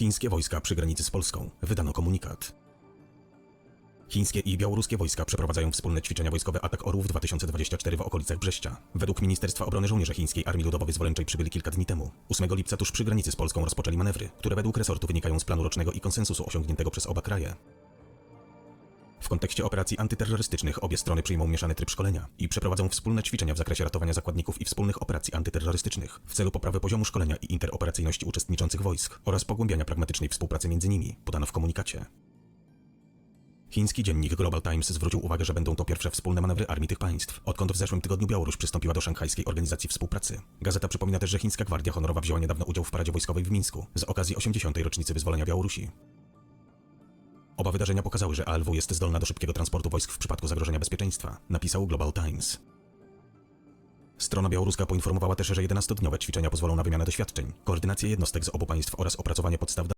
Chińskie wojska przy granicy z Polską. Wydano komunikat. Chińskie i białoruskie wojska przeprowadzają wspólne ćwiczenia wojskowe Atak Orłów 2024 w okolicach Brześcia. Według Ministerstwa Obrony żołnierze Chińskiej Armii Ludowo-Wyzwoleńczej przybyli kilka dni temu. 8 lipca tuż przy granicy z Polską rozpoczęli manewry, które według resortu wynikają z planu rocznego i konsensusu osiągniętego przez oba kraje. W kontekście operacji antyterrorystycznych obie strony przyjmą mieszany tryb szkolenia i przeprowadzą wspólne ćwiczenia w zakresie ratowania zakładników i wspólnych operacji antyterrorystycznych w celu poprawy poziomu szkolenia i interoperacyjności uczestniczących wojsk oraz pogłębiania pragmatycznej współpracy między nimi, podano w komunikacie. Chiński dziennik Global Times zwrócił uwagę, że będą to pierwsze wspólne manewry armii tych państw, odkąd w zeszłym tygodniu Białoruś przystąpiła do Szanghajskiej Organizacji Współpracy. Gazeta przypomina też, że chińska Gwardia Honorowa wzięła niedawno udział w paradzie wojskowej w Mińsku z okazji 80. rocznicy wyzwolenia Białorusi. Oba wydarzenia pokazały, że ALW jest zdolna do szybkiego transportu wojsk w przypadku zagrożenia bezpieczeństwa, napisał Global Times. Strona białoruska poinformowała też, że 11-dniowe ćwiczenia pozwolą na wymianę doświadczeń, koordynację jednostek z obu państw oraz opracowanie podstaw